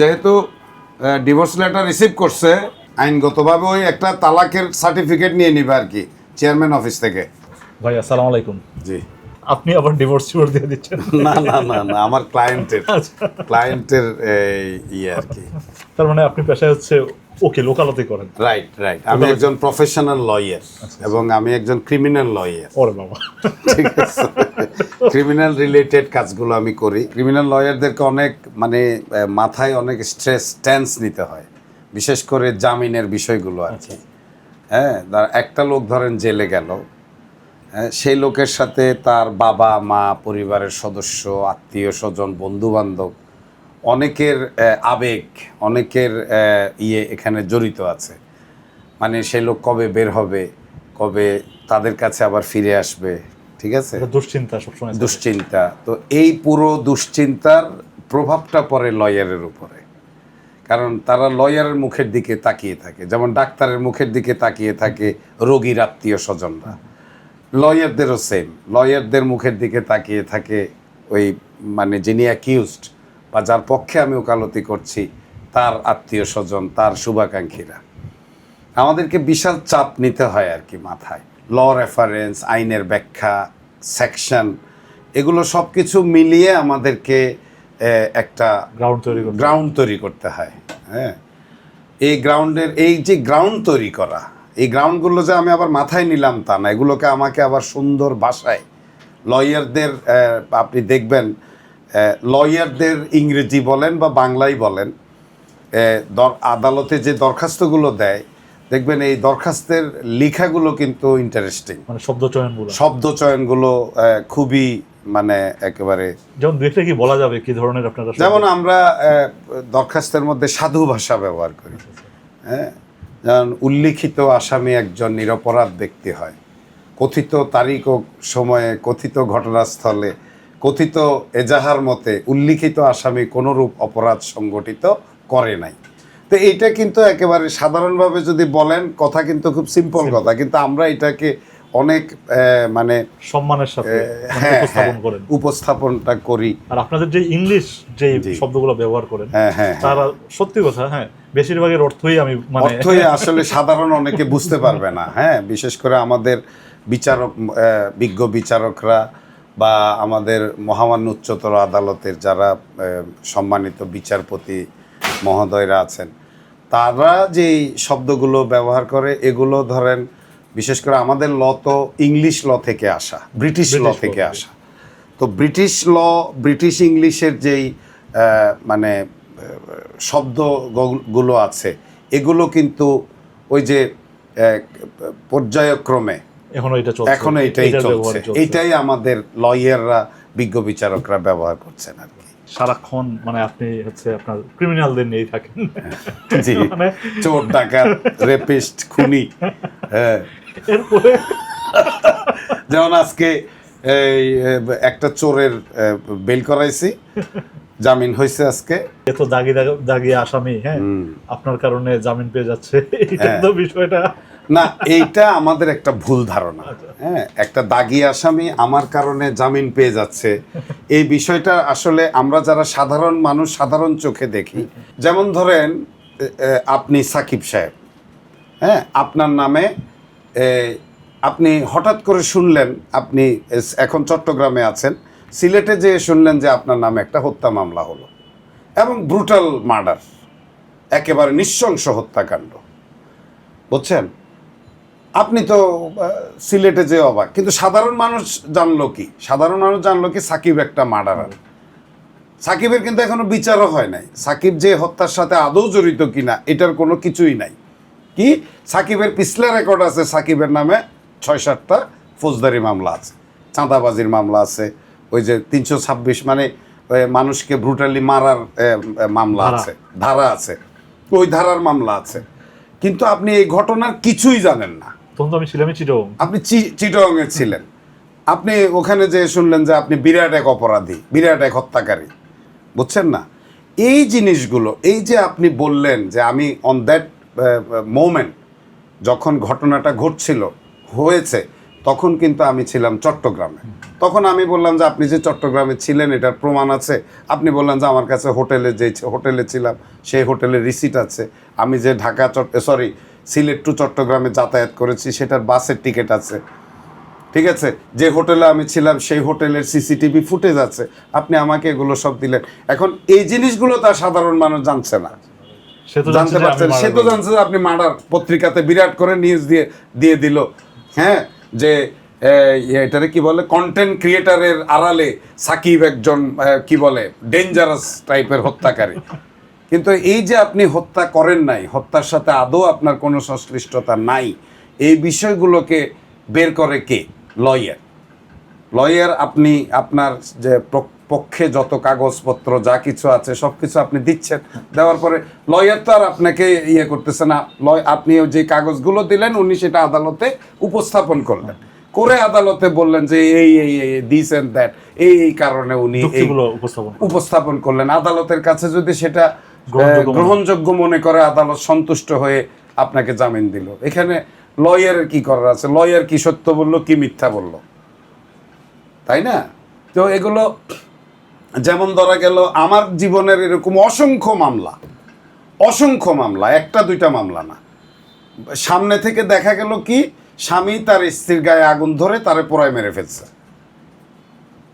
যেহেতু divorce letter receive করছে আইনগতভাবে ওই একটা তালাকের সার্টিফিকেট নিয়ে নিবে আর কি চেয়ারম্যান অফিস থেকে। ভাই আসসালামু আলাইকুম। জি। আপনি আবার ডিভোর্স চিওর দিয়ে দিচ্ছেন। না না না না আমার ক্লায়েন্টের আচ্ছা। ক্লায়েন্টের ইয়ে আর কি। তার মানে আপনি পেশায় হচ্ছে ওকে লোকালতি করেন। রাইট রাইট আমি একজন প্রফেশনাল লয়ার এবং আমি একজন ক্রিমিনাল লয়ার ওরে বাবা। ঠিক আছে। ক্রিমিনাল রিলেটেড কাজগুলো আমি করি। ক্রিমিনাল লয়ারদেরকে অনেক মানে মাথায় অনেক স্ট্রেস টেন্স নিতে হয়। বিশেষ করে জামিনের বিষয়গুলো আর কি। হ্যাঁ একটা লোক ধরেন জেলে গেল। হ্যাঁ, সেই লোকের সাথে তার বাবা মা পরিবারের সদস্য আত্মীয় স্বজন বন্ধু বান্ধব অনেকের আবেগ অনেকের ইয়ে এখানে জড়িত আছে। মানে সেই লোক কবে বের হবে কবে তাদের কাছে আবার ফিরে আসবে ঠিক আছে? দুশ্চিন্তা সবসময় দুশ্চিন্তা। তো এই পুরো দুশ্চিন্তার প্রভাবটা পড়ে লয়ারের উপরে। কারণ তারা লয়ারের মুখের দিকে তাকিয়ে থাকে। যেমন ডাক্তারের মুখের দিকে তাকিয়ে থাকে রোগীর আত্মীয় স্বজনরা। লয়ারদেরও সেম লয়ারদের মুখের দিকে তাকিয়ে থাকে ওই মানে যিনি অ্যাকিউজড বা যার পক্ষে আমি ওকালতি করছি তার আত্মীয় স্বজন তার শুভাকাঙ্ক্ষীরা। আমাদেরকে বিশাল চাপ নিতে হয় আর কি মাথায়। ল রেফারেন্স আইনের ব্যাখ্যা সেকশন এগুলো সব কিছু মিলিয়ে আমাদেরকে একটা গ্রাউন্ড তৈরি গ্রাউন্ড তৈরি করতে হয় হ্যাঁ? এই গ্রাউন্ডের এই যে গ্রাউন্ড তৈরি করা এই গ্রাউন্ডগুলো যে আমি আবার মাথায় নিলাম তা না এগুলোকে আমাকে আবার সুন্দর ভাষায় লয়ারদের আপনি দেখবেন লয়ারদের ইংরেজি বলেন বা বাংলাই বলেন আদালতে যে দরখাস্তগুলো দেয় দেখবেন এই দরখাস্তের লেখাগুলো কিন্তু ইন্টারেস্টিং মানে শব্দ চয়নগুলো শব্দ চয়নগুলো আহ, খুবই মানে একেবারে যেমন দু একটা কি বলা যাবে কি ধরনের আপনারা যেমন আমরা দরখাস্তের মধ্যে সাধু ভাষা ব্যবহার করি। হ্যাঁ? যেমন উল্লিখিত আসামি একজন নিরপরাধ ব্যক্তি হয়। কথিত তারিখ ও সময়ে কথিত ঘটনাস্থলে কথিত এজাহার মতে উল্লিখিত আসামি কোনরূপ অপরাধ সংগঠিত করে নাই। তো এইটা কিন্তু একেবারে সাধারণভাবে যদি বলেন কথা কিন্তু খুব সিম্পল কথা। কিন্তু আমরা এটাকে অনেক মানে সম্মানের সাথে হ্যাঁ উপস্থাপন হ্যাঁ, করেন। উপস্থাপনটা করি। আর আপনাদের যে ইংলিশ যে। শব্দগুলো ব্যবহার করেন হ্যাঁ হ্যাঁ হ্যাঁ। তারা সত্যি কথা হ্যাঁ বেশিরভাগের অর্থই আমি মানে অর্থই আসলে সাধারণ অনেকে বুঝতে পারবে না হ্যাঁ। বিশেষ করে আমাদের বিচারক বিজ্ঞ বিচারকরা বা আমাদের মহামান্য উচ্চতর আদালতের যারা সম্মানিত বিচারপতি মহোদয়রা আছেন তারা যে শব্দগুলো ব্যবহার করে এগুলো ধরেন বিশেষ করে আমাদের ল তো ইংলিশ ল থেকে আসা ব্রিটিশ ল থেকে। আসা তো ব্রিটিশ ল ব্রিটিশ ইংলিশের যেই মানে শব্দগুলো আছে এগুলো কিন্তু ওই যে পর্যায়ক্রমে এখনও এটা চলছে এখনও এটাই চলছে। এইটাই আমাদের লয়াররা বিজ্ঞ বিচারকরা ব্যবহার করছেন আর কি সারাক্ষণ মানে আপনি হচ্ছে আপনার ক্রিমিনালদের নিয়েই থাকেন। জি। মানে চোর ডাকাত রেপিস্ট খুনি হ্যাঁ। এরপরে যেমন আজকে এই একটা চোরের বেল করাইছি জামিন হয়েছে আজকে। এত দাগি দাগ- দাগি আসামি হ্যাঁ। আপনার কারণে জামিন পেয়ে যাচ্ছে এটা হ্যাঁ। তো বিষয়টা। না, এইটা আমাদের একটা ভুল ধারণা। হ্যাঁ একটা দাগি আসামি আমার কারণে জামিন পেয়ে যাচ্ছে। এই বিষয়টা আসলে আমরা যারা সাধারণ মানুষ, সাধারণ চোখে দেখি, যেমন ধরেন আপনি সাকিব সাহেব। হ্যাঁ আপনার নামে আপনি হঠাৎ করে শুনলেন, আপনি এখন চট্টগ্রামে আছেন, সিলেটে যেয়ে শুনলেন যে আপনার নামে একটা হত্যা মামলা হলো এবং ব্রুটাল মার্ডার একেবারে নৃশংস হত্যাকাণ্ড। বুঝছেন? আপনি তো সিলেটে যে অবাক। কিন্তু সাধারণ মানুষ জানলো কি? সাধারণ মানুষ জানলো কি সাকিব একটা মার্ডারার? সাকিবের কিন্তু এখনও বিচারও হয় নাই। সাকিব যে হত্যার সাথে আদৌ জড়িত কিনা এটার কোনো কিছুই নাই। কি? সাকিবের পিছলা রেকর্ড আছে সাকিবের নামে ছয় সাতটা ফৌজদারি মামলা আছে চাঁদাবাজির মামলা আছে ওই যে তিনশো ছাব্বিশ মানে মানুষকে ব্রুটালি মারার মামলা আছে ধারা আছে ওই ধারার মামলা আছে। কিন্তু আপনি এই ঘটনার কিছুই জানেন না। তখন আমি ছিলামই চিটং আপনি চি- চিটংয়ে ছিলেন। আপনি ওখানে যে শুনলেন যে আপনি বিরাট এক অপরাধী, বিরাট এক হত্যাকারী, বুঝছেন না? এই জিনিসগুলো, এই যে আপনি বললেন যে আমি অন দ্যাট মোমেন্ট যখন ঘটনাটা ঘটছিল, হয়েছে, তখন কিন্তু আমি ছিলাম চট্টগ্রামে। তখন আমি বললাম যে আপনি যে চট্টগ্রামে ছিলেন, এটার প্রমাণ আছে। আপনি বললেন যে আমার কাছে হোটেলে যে, হোটেলে ছিলাম, সেই হোটেলের রিসিট আছে। আমি যে ঢাকা চট্ট সরি সিলেট টু চট্টগ্রামে যাতায়াত করেছি সেটার বাসের টিকিট আছে। ঠিক আছে? যে হোটেলে আমি ছিলাম সেই হোটেলের সিসিটিভি ফুটেজ আছে। আপনি আমাকে এগুলো সব দিলেন। এখন এই জিনিসগুলো তার সাধারণ মানুষ জানছে না। জানতে পারছেন সে তো জানছে যে আপনি মার্ডার পত্রিকাতে বিরাট করে নিউজ দিয়ে দিয়ে দিল। হ্যাঁ? যে এটারে কি বলে? কন্টেন্ট ক্রিয়েটারের আড়ালে সাকিব একজন কি বলে? ডেঞ্জারাস টাইপের হত্যাকারী। কিন্তু এই যে আপনি হত্যা করেন নাই হত্যার সাথে আদৌ আপনার কোনো সংশ্লিষ্টতা নাই এই বিষয়গুলোকে বের করে কে? লয়ার। লয়ার আপনি আপনার যে পক্ষে যত কাগজপত্র যা কিছু আছে সব কিছু আপনি দিচ্ছেন। দেওয়ার পরে লয়ার তো আর আপনাকে ইয়ে করতেছে না। লয় আপনি যে কাগজগুলো দিলেন উনি সেটা আদালতে উপস্থাপন করলেন। করে আদালতে বললেন যে এই এই এই দিস এন্ড দ্যাট এই এই কারণে উনি উপস্থাপন করলেন। আদালতের কাছে যদি সেটা গ্রহণযোগ্য মনে- করে আদালত সন্তুষ্ট হয়ে আপনাকে জামিন দিল। এখানে লয়ারের কি করার আছে? লয়ার কি সত্য বলল, কি মিথ্যা বলল? তাই না? তো এগুলো যেমন ধরা গেল, আমার জীবনের এরকম অসংখ্য মামলা অসংখ্য মামলা, একটা দুইটা মামলা না। সামনে থেকে দেখা গেল কি, স্বামী তার স্ত্রীর গায়ে আগুন ধরে তারে পোড়ায় মেরে ফেলছে।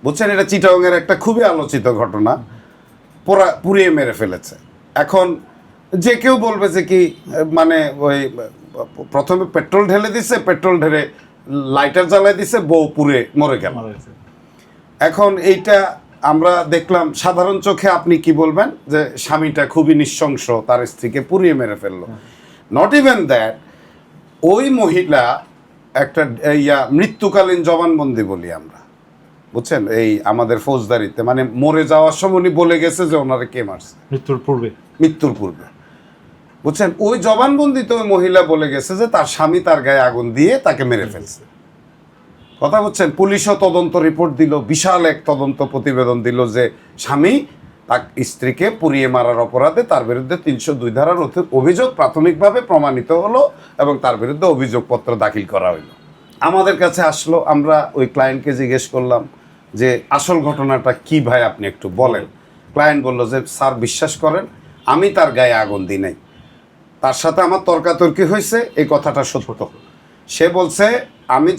বুঝছেন? এটা চিটাংয়ের একটা খুবই আলোচিত ঘটনা, পোড়া পুড়িয়ে মেরে ফেলেছে। এখন যে কেউ বলবে যে কি মানে ওই প্রথমে পেট্রোল ঢেলে দিছে পেট্রোল ঢেলে লাইটার জ্বালাই দিছে বউ পুড়ে মরে গেল। এখন এইটা আমরা দেখলাম সাধারণ চোখে আপনি কি বলবেন? যে স্বামীটা খুবই নিঃশংস তার স্ত্রীকে পুড়িয়ে মেরে ফেলল। নট ইভেন দ্যাট ওই মহিলা একটা ইয়া মৃত্যুকালীন জবানবন্দি বলি আমরা। বুঝছেন? এই আমাদের ফৌজদারিতে মানে মরে যাওয়ার সময় উনি বলে গেছে যে ওনারা কে মারছে? মৃত্যুর পূর্বে। মৃত্যুর পূর্বে। বুঝছেন? ওই জবানবন্দিতে ওই মহিলা বলে গেছে যে তার স্বামী তার গায়ে আগুন দিয়ে তাকে মেরে ফেলছে। কথা বলছেন পুলিশও তদন্ত রিপোর্ট দিল, বিশাল এক তদন্ত প্রতিবেদন দিল যে স্বামী তার স্ত্রীকে পুড়িয়ে মারার অপরাধে তার বিরুদ্ধে তিনশো দুই ধারার অভিযোগ প্রাথমিকভাবে প্রমাণিত হলো এবং তার বিরুদ্ধে অভিযোগপত্র দাখিল করা হলো আমাদের কাছে আসলো, আমরা ওই ক্লায়েন্টকে জিজ্ঞেস করলাম যে, আসল ঘটনাটা কি ভাই? আপনি একটু বলেন। ক্লায়েন্ট বলল যে, স্যার, বিশ্বাস করেন আমি তার গায়ে আগুন দিই নাই। তার সাথে আমার তর্কাতর্কি হয়েছে এই কথাটা সত্য। সে বলছে আমি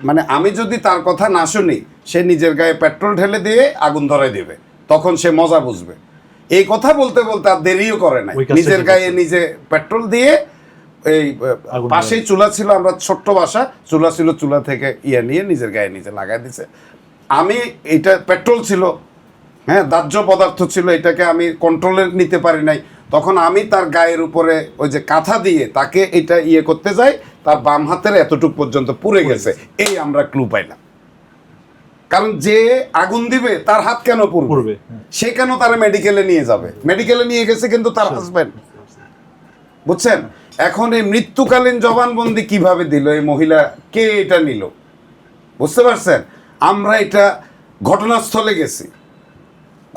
মানে আমি যদি তার কথা না শুনি সে নিজের গায়ে পেট্রোল ঢেলে দিয়ে আগুন ধরাই দেবে। তখন সে মজা বুঝবে। এই কথা বলতে বলতে আর দেরিও করে নাই। নিজের গায়ে নিজে পেট্রোল দিয়ে এই পাশেই চুলা ছিল আমরা ছোট্ট বাসা চুলা ছিল চুলা থেকে ইয়ে নিয়ে নিজের গায়ে নিজে লাগাই দিছে। আমি এটা পেট্রোল ছিল হ্যাঁ দাহ্য পদার্থ ছিল এটাকে আমি কন্ট্রোলে নিতে পারি নাই। তখন আমি তার গায়ের উপরে ওই যে কাঁথা দিয়ে তাকে এটা ইয়ে করতে যাই তার বাম হাতের এতটুক পর্যন্ত পুড়ে গেছে। এই আমরা ক্লু পাইলাম। কারণ যে আগুন দিবে তার হাত কেন পুড়বে? হ্যাঁ। সে কেন তার মেডিকেলে নিয়ে যাবে? মেডিকেলে নিয়ে গেছে কিন্তু তার হাজবেন্ড বুঝছেন? এখন এই মৃত্যুকালীন জবানবন্দি কীভাবে দিল? এই মহিলা কে এটা নিল? বুঝতে পারছেন? আমরা এটা ঘটনাস্থলে গেছি।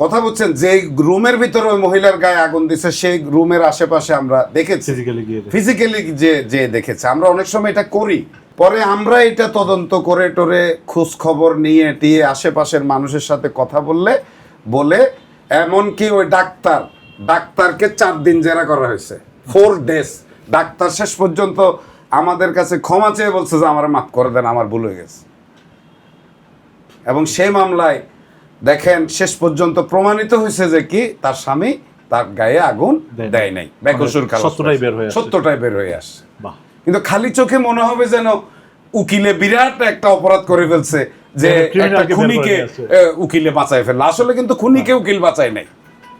কথা বলছেন যে রুমের ভিতরে ওই মহিলার গায়ে আগুন দিছে সেই রুমের আশেপাশে আমরা দেখেছি। ফিজিক্যালি ফিজিক্যালি যে যে দেখেছে। আমরা অনেক সময় এটা করি। পরে আমরা এটা তদন্ত করে টরে খোঁজ খবর নিয়ে টিয়ে আশেপাশের মানুষের সাথে কথা বললে বলে এমনকি ওই ডাক্তার ডাক্তারকে চার দিন জেরা করা হয়েছে। ফোর ডেজ ডাক্তার শেষ পর্যন্ত আমাদের কাছে ক্ষমা চেয়ে বলছে যে আমার মাফ করে দেন আমার ভুল হয়ে গেছে। এবং সেই মামলায় দেখেন শেষ পর্যন্ত প্রমাণিত হয়েছে যে কি তার স্বামী তার গায়ে আগুন দেয় নাই। বেকসুর সত্যটাই বের হয়ে। সত্যটাই বের হয়ে আসছে। কিন্তু খালি চোখে মনে হবে যেন উকিলে বিরাট একটা অপরাধ করে ফেলছে যে একটা বের করে খুনিকে উকিলে বাঁচায় ফেলল। আসলে কিন্তু খুনিকে উকিল বাঁচায় নাই।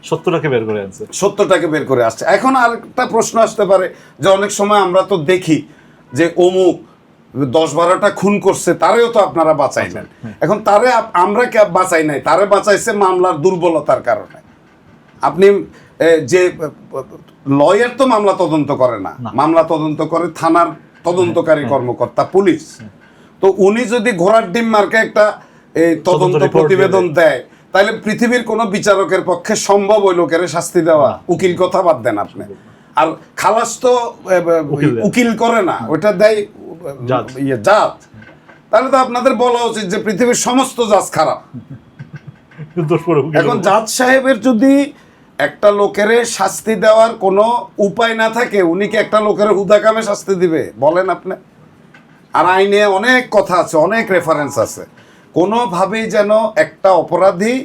সত্যটাকে বের করে আনছে। সত্যটাকে বের করে আসছে। এখন আর একটা প্রশ্ন আসতে পারে যে অনেক সময় আমরা তো দেখি যে অমুক দশ বারোটা খুন করছে তারেও তো আপনারা বাঁচাই নেন এখন তারে আমরা কে বাঁচাই নাই? তারে বাঁচাইছে মামলার দুর্বলতার কারণে। আপনি যে লয়ার তো মামলা তদন্ত করে না। না। মামলা তদন্ত করে থানার তদন্তকারী কর্মকর্তা পুলিশ। তো উনি যদি ঘোড়ার ডিম মার্কে একটা তদন্ত প্রতিবেদন দেয়। তাহলে পৃথিবীর কোনো বিচারকের পক্ষে সম্ভব ওই লোকের শাস্তি দেওয়া উকিল কথা বাদ দেন আপনি। আর খালাস তো উকিল করে না ওটা দেয়। ইয়ে জাজ তাহলে তো আপনাদের বলা উচিত যে পৃথিবীর সমস্ত জাজ খারাপ। এখন। জাজ সাহেবের যদি একটা লোকের শাস্তি দেওয়ার কোনো উপায় না থাকে উনি কি একটা লোকের হুদাকামে শাস্তি দিবে? বলেন আপনি। আর আইনে অনেক কথা আছে অনেক রেফারেন্স আছে। কোনোভাবেই যেন একটা অপরাধী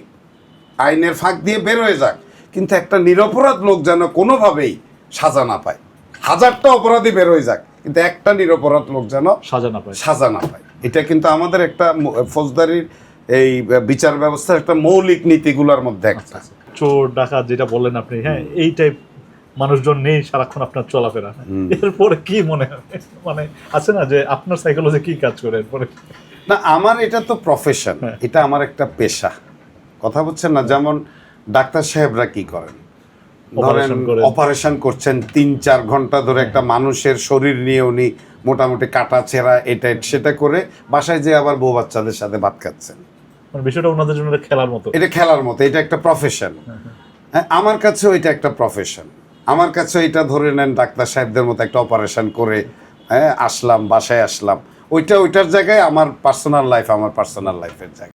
আইনের ফাঁক দিয়ে বের হয়ে যাক। কিন্তু একটা নিরপরাধ লোক যেন কোনোভাবেই সাজা না পায়। হাজারটা অপরাধী বের হয়ে যাক কিন্তু একটা নিরপরাধ লোক যেন সাজা না পায়। সাজা না পায়। এটা কিন্তু আমাদের একটা ফৌজদারির এই বিচার ব্যবস্থার একটা মৌলিক নীতিগুলোর মধ্যে একটা। চোর ডাকাত যেটা বললেন আপনি হ্যাঁ এই টাইপ মানুষজন নেই সারাক্ষণ আপনার চলাফেরা। এরপরে কি মনে হয়? মানে আছে না যে আপনার সাইকোলজি কি কাজ করে এরপরে? না আমার এটা তো প্রফেশন এটা আমার একটা পেশা। কথা বলছেন না যেমন ডাক্তার সাহেবরা কি করেন? ধরেন অপারেশন করছেন তিন চার ঘণ্টা ধরে একটা মানুষের শরীর নিয়ে উনি মোটামুটি কাটা ছেঁড়া এটা সেটা করে বাসায় যে আবার বউ বাচ্চাদের সাথে ভাত খাচ্ছেন। মানে বিষয়টা ওনাদের জন্য খেলার মতো। এটা খেলার মতো এটা একটা প্রফেশন আমার কাছেও এটা একটা প্রফেশন আমার কাছে এটা ধরে নেন ডাক্তার সাহেবদের মতো একটা অপারেশন করে হ্যাঁ আসলাম বাসায় আসলাম। ওইটা ওইটার জায়গায় আমার পার্সোনাল লাইফ আমার পার্সোনাল লাইফের জায়গায়।